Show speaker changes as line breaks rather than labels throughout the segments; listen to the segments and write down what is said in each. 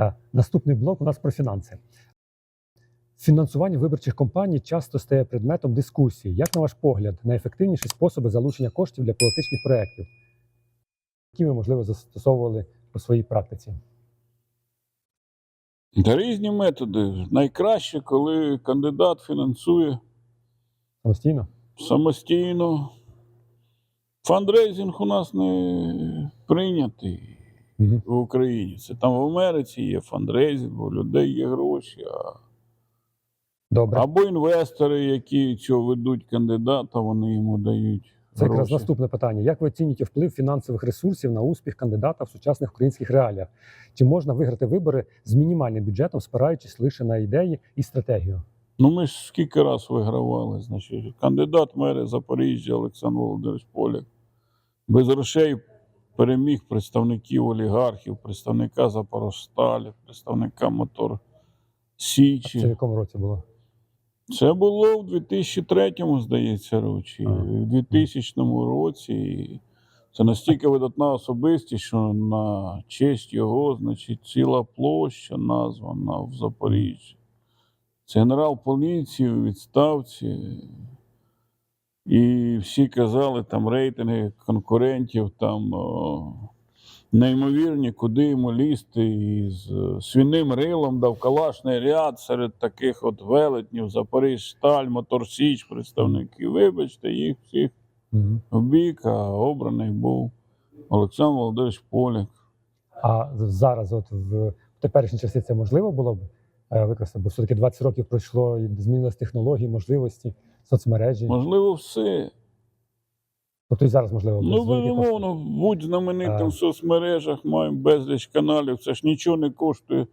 Е, Наступний блок у нас про фінанси. Фінансування виборчих кампаній часто стає предметом дискусії. Як на ваш погляд, найефективніші способи залучення коштів для політичних проєктів, які ви, можливо, застосовували у своїй практиці?
Та різні методи. Найкраще, коли кандидат фінансує
Самостійно?
самостійно. Фандрейзинг у нас не прийнятий
Угу.
в Україні. Це там в Америці є фандрейзинг, у людей є гроші. А...
Добре.
Або інвестори, які цього ведуть кандидата, вони йому дають.
Це якраз наступне питання. Як ви оцінюєте вплив фінансових ресурсів на успіх кандидата в сучасних українських реаліях? Чи можна виграти вибори з мінімальним бюджетом, спираючись лише на ідеї і стратегію?
Ну, ми ж скільки раз вигравали. Значить, кандидат мери Запоріжжя Олександр Володимирович Поляк без грошей переміг представників олігархів, представника Запорожсталі, представника Мотор Січі.
Це в якому році було?
Це було в 2003-му, здається, році. В 2000 році. Це настільки видатна особистість, що на честь його, значить, ціла площа названа в Запоріжжі. Це генерал поліції у відставці. І всі казали, там рейтинги конкурентів там о, неймовірні, куди йому лізти. І з свиним рилом дав калашний ряд серед таких от велетнів, Запоріжсталь, Моторсіч, представників. Вибачте, їх всіх
Угу.
в бік, а обраний був Олександр Володимирович Поляк.
А зараз, от в теперішній часи, це можливо було б використати? Бо все-таки 20 років пройшло і змінились технології, можливості, соцмережі.
Можливо, все.
Тобто і зараз можливо
Ну,
без
безумовно, будь знаменитим
А.
в соцмережах, маємо безліч каналів. Це ж нічого не коштує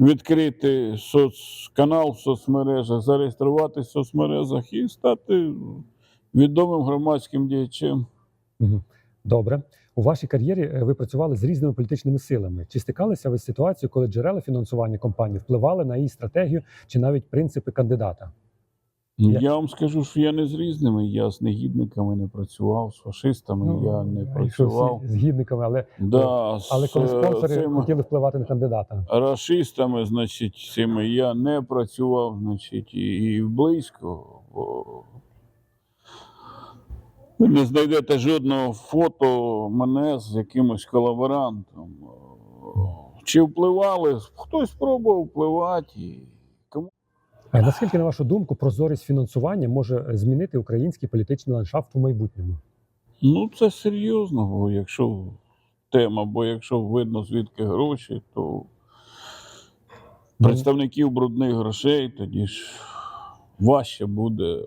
відкрити соцканал в соцмережах, зареєструватися в соцмережах і стати відомим громадським діячем.
Добре. У вашій кар'єрі е, ви працювали з різними політичними силами. Чи стикалися ви з ситуацією, коли джерела фінансування компанії впливали на її стратегію чи навіть принципи кандидата? Я-
Я вам скажу, що я не з різними, я з негідниками не працював, з фашистами я не
Ну,
працював.
з гідниками, але,
Да,
але
з
коли
е,
спонсори
цими
хотіли впливати на кандидата.
рашистами, значить, цими я не працював, значить, і, і близько. Бо ви не знайдете жодного фото мене з якимось колаборантом. Чи впливали? Хтось спробував впливати. Кому
А наскільки, на вашу думку, прозорість фінансування може змінити український політичний ландшафт у майбутньому?
Ну, це серйозно, бо якщо тема, бо якщо видно звідки гроші, то представників брудних грошей тоді ж важче буде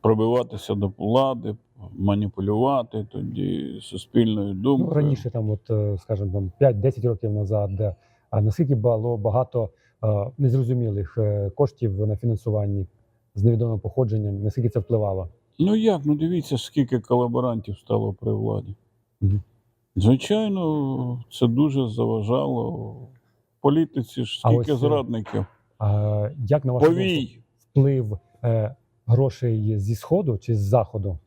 пробиватися до влади, маніпулювати тоді суспільною
Ну, раніше, там, от, е, скажімо, там 5-10 років назад, де, а наскільки було багато е, незрозумілих е, коштів на фінансуванні з невідомим походженням, наскільки це впливало?
Ну як? Ну дивіться, скільки колаборантів стало при владі.
Мгм.
Звичайно, це дуже заважало. В політиці ж
А
скільки
ось, е,
зрадників.
А як на
Повій.
вплив грошей зі сходу чи з заходу?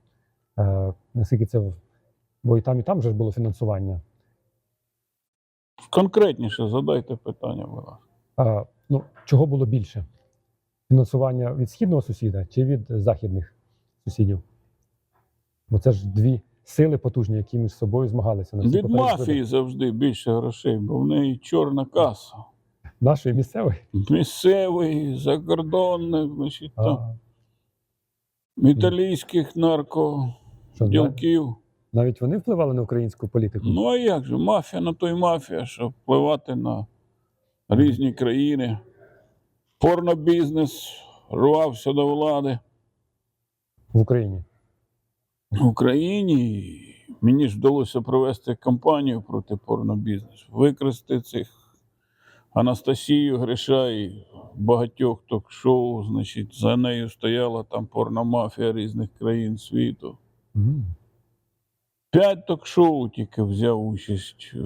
Е, наскільки це бо і там, і там же ж було фінансування?
Конкретніше задайте питання, будь ласка.
А, ну, чого було більше? Фінансування від східного сусіда чи від західних сусідів? Бо це ж дві сили потужні, які між собою змагалися на
Від мафії завжди більше грошей, бо в неї чорна каса.
нашої місцевої.
Місцевий, закордонних, значить, там, італійських наркоділків.
навіть вони впливали на українську політику.
Ну а як же? Мафія на той мафія, щоб впливати на різні країни. Порнобізнес рвався до влади.
в Україні.
В Україні мені ж вдалося провести кампанію проти порнобізнесу, викрасти цих Анастасію Гриша і багатьох ток-шоу. Значить, за нею стояла там порномафія різних країн світу.
Мгм.
П'ять ток-шоу тільки взяв участь е,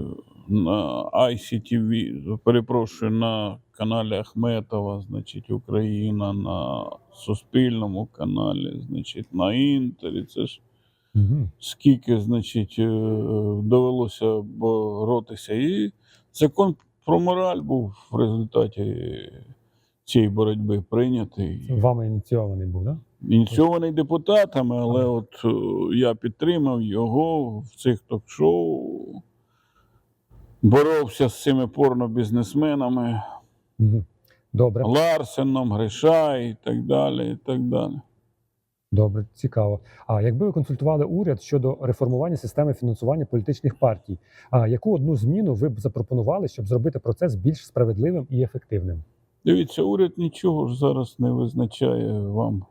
на ICTV, перепрошую, на каналі Ахметова, значить, Україна, на Суспільному каналі, значить, на Інтері. Це ж
Мгм.
скільки, значить, е, довелося боротися. І закон про мораль був в результаті цієї боротьби прийнятий.
Вами ініційований був, так?
Ініційований депутатами, але от е, я підтримав його в цих ток-шоу, боровся з цими порнобізнесменами,
Угу. Добре,
Ларсеном, Гриша і так далі. і так далі.
Добре, цікаво. А якби ви консультували уряд щодо реформування системи фінансування політичних партій, а яку одну зміну ви б запропонували, щоб зробити процес більш справедливим і ефективним?
Дивіться, уряд нічого ж зараз не визначає вам.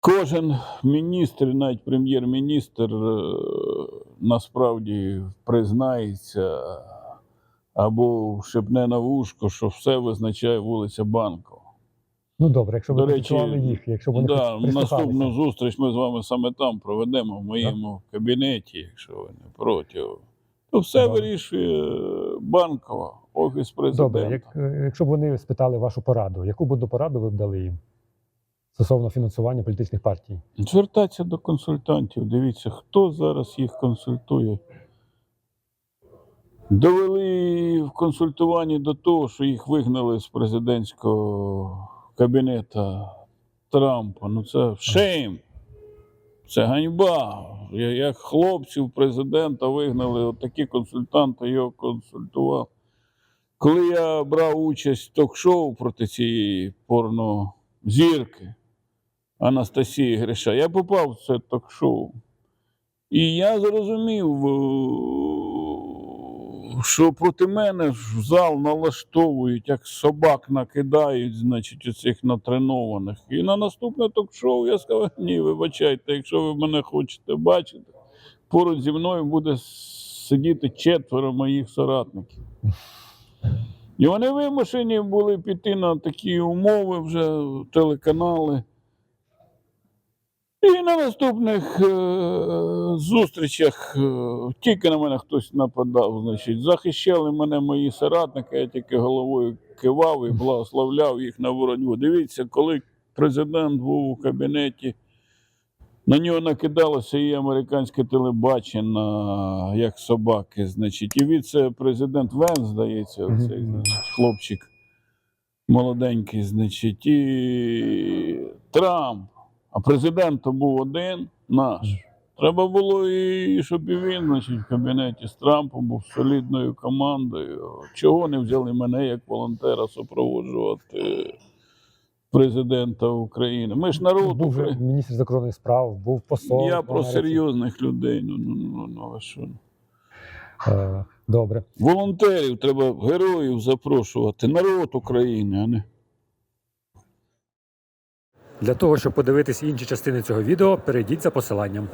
Кожен міністр, навіть прем'єр-міністр, е, насправді признається або шепне на вушко, що все визначає вулиця Банкова.
Ну добре, якщо ви
До речі,
консультували їх, якщо вони
Да, наступну зустріч ми з вами саме там проведемо в моєму кабінеті, якщо ви не проти. То все
Добре.
вирішує Банкова, офіс президента.
Добре, як, е, якщо б вони спитали вашу пораду, яку б пораду ви б дали їм стосовно фінансування політичних партій?
Звертатися до консультантів. Дивіться, хто зараз їх консультує. Довели в консультуванні до того, що їх вигнали з президентського кабінета Трампа. Ну це шейм. Це ганьба. Як хлопців президента вигнали, от такі консультанти його консультував. Коли я брав участь в ток-шоу проти цієї порнозірки, Анастасії Гриша. Я попав в це ток-шоу. І я зрозумів, що проти мене в зал налаштовують, як собак накидають, значить, оцих натренованих. І на наступне ток-шоу я сказав: ні, вибачайте, якщо ви мене хочете бачити, поруч зі мною буде сидіти четверо моїх соратників. І вони вимушені були піти на такі умови вже телеканали. І на наступних е, зустрічах е, тільки на мене хтось нападав, значить, захищали мене мої соратники, я тільки головою кивав і благословляв їх на боротьбу. Дивіться, коли президент був у кабінеті, на нього накидалося і американське телебачення, як собаки, значить, і віце-президент Вен, здається, оцей, значить, хлопчик молоденький, значить, і Трамп. А президент був один наш. Треба було і щоб і він, значить, в кабінеті з Трампом був солідною командою. Чого не взяли мене як волонтера супроводжувати президента України? Ми ж народ
був же
України.
міністр закордонних справ, був посол.
Я про серйозних людей. Ну, ну, ну, ну, ви що?
Е, Добре.
Волонтерів треба героїв запрошувати. Народ України, а не.
Для того, щоб подивитись інші частини цього відео, перейдіть за посиланням.